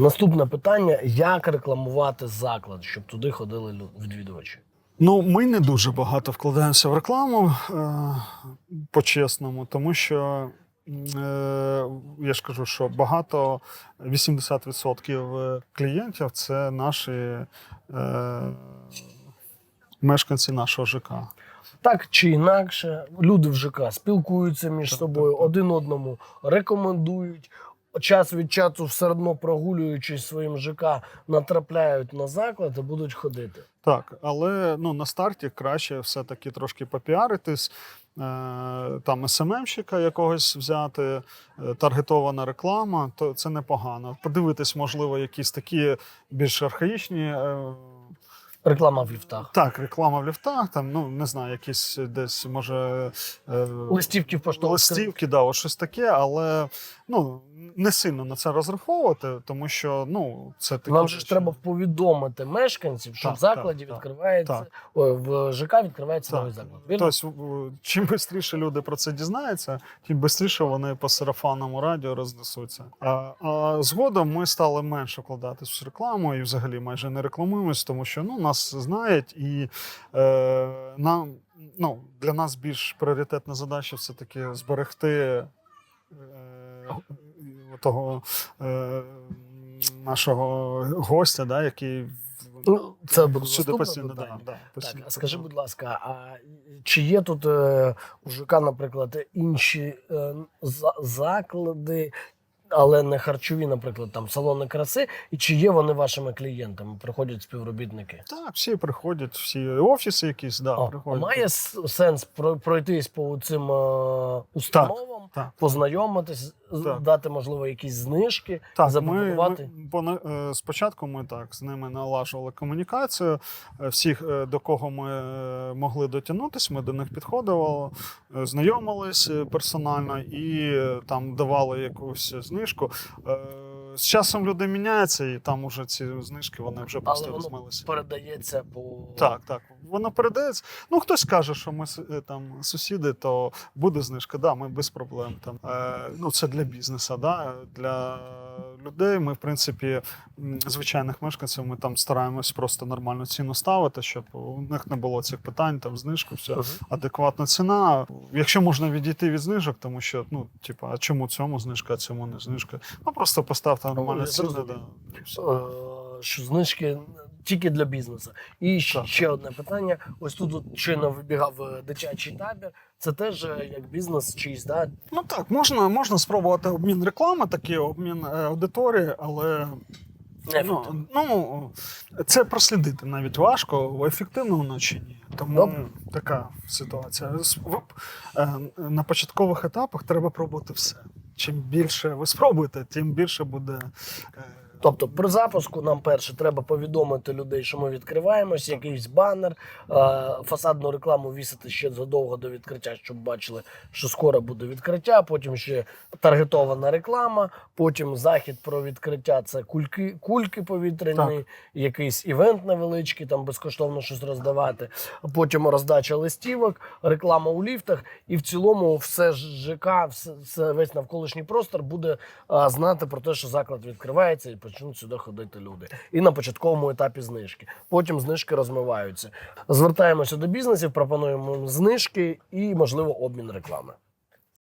Наступне питання: як рекламувати заклад, щоб туди ходили відвідувачі? Ну, ми не дуже багато вкладаємося в рекламу е, по-чесному, тому що е, я ж кажу, що багато 80% клієнтів це наші е, мешканці нашого ЖК. Так чи інакше, люди в ЖК спілкуються між Так, собою, так, так. один одному рекомендують. Час від часу все одно прогулюючись своїм ЖК, натрапляють на заклад і будуть ходити. Так, але ну, на старті краще все-таки трошки попіаритись. Е, там СММщика якогось взяти, е, таргетована реклама, то це непогано. Подивитись, можливо, якісь такі більш архаїчні. е, Реклама в ліфтах. Так, реклама в ліфтах, там, ну не знаю, якісь десь може Листівки в поштових листівки, да, от щось таке, але ну не сильно на це розраховувати, тому що ну це такі Нам же ж треба повідомити мешканців, що Так, в закладі так, відкривається так. ой, в ЖК відкривається Так. новий заклад. Вірно? Тобто, чим швидше люди про це дізнаються, тим швидше вони по сарафанному радіо рознесуться. А, а згодом ми стали менше вкладатись в рекламу і взагалі майже не рекламуємось, тому що ну, нас знають, і е, нам ну, для нас більш пріоритетна задача все таки зберегти е, того е, нашого гостя, да, який Ну, це буде всюди постійно. Да, да, Так, постійно. скажи, будь ласка, а чи є тут е, у ЖК, наприклад, інші е, за- заклади, але не харчові, наприклад, там салони краси, і чи є вони вашими клієнтами? Приходять співробітники? Так, всі приходять, всі офіси якісь, да, О, приходять. має сенс про- пройтись по цим е, установам, Так. познайомитись, Так. дати, можливо, якісь знижки, Так, запропонувати? ми ми, е, спочатку ми так з ними налажували комунікацію. Е, Всіх, е, до кого ми могли дотягнутися, ми до них підходили, знайомились персонально і там давали якусь знижку. З часом люди міняються, і там уже ці знижки вони вже але просто воно розмилися. передається по Так, так. Воно передається. Ну, хтось каже, що ми е, там сусіди, то буде знижка. Да, ми без проблем. Там. Е, ну, це для бізнесу, да? для людей. Ми, в принципі, звичайних мешканців, ми там стараємось просто нормальну ціну ставити, щоб у них не було цих питань, там знижку, все. Мгм. Адекватна ціна. Якщо можна відійти від знижок, тому що ну, типу, а чому цьому знижка, а цьому не знижка? Ну просто поставте нормальну ціну. Да, і все. Е, що знижки тільки для бізнесу. І ще, ще одне питання: ось тут от щойно вибігав е, дитячий табір. Це теж е, як бізнес чийсь, да? Ну так, можна, можна спробувати обмін реклами, такий обмін е, аудиторії, але ну, ну, це прослідити навіть важко, ефективно воно чи ні. Тому Добре. така ситуація. На початкових етапах треба пробувати все. Чим більше ви спробуєте, тим більше буде. Е, Тобто, при запуску нам перше треба повідомити людей, що ми відкриваємось, якийсь банер, е, фасадну рекламу вісити ще задовго до відкриття, щоб бачили, що скоро буде відкриття. Потім ще таргетована реклама. Потім захід про відкриття це кульки, кульки повітряні, якийсь івент невеличкий, там безкоштовно щось роздавати. Потім роздача листівок, реклама у ліфтах, і в цілому все ж ЖК, все, весь навколишній простор буде а, знати про те, що заклад відкривається і почнуть сюди ходити люди. І на початковому етапі знижки. Потім знижки розмиваються. Звертаємося до бізнесів, пропонуємо знижки і, можливо, обмін реклами.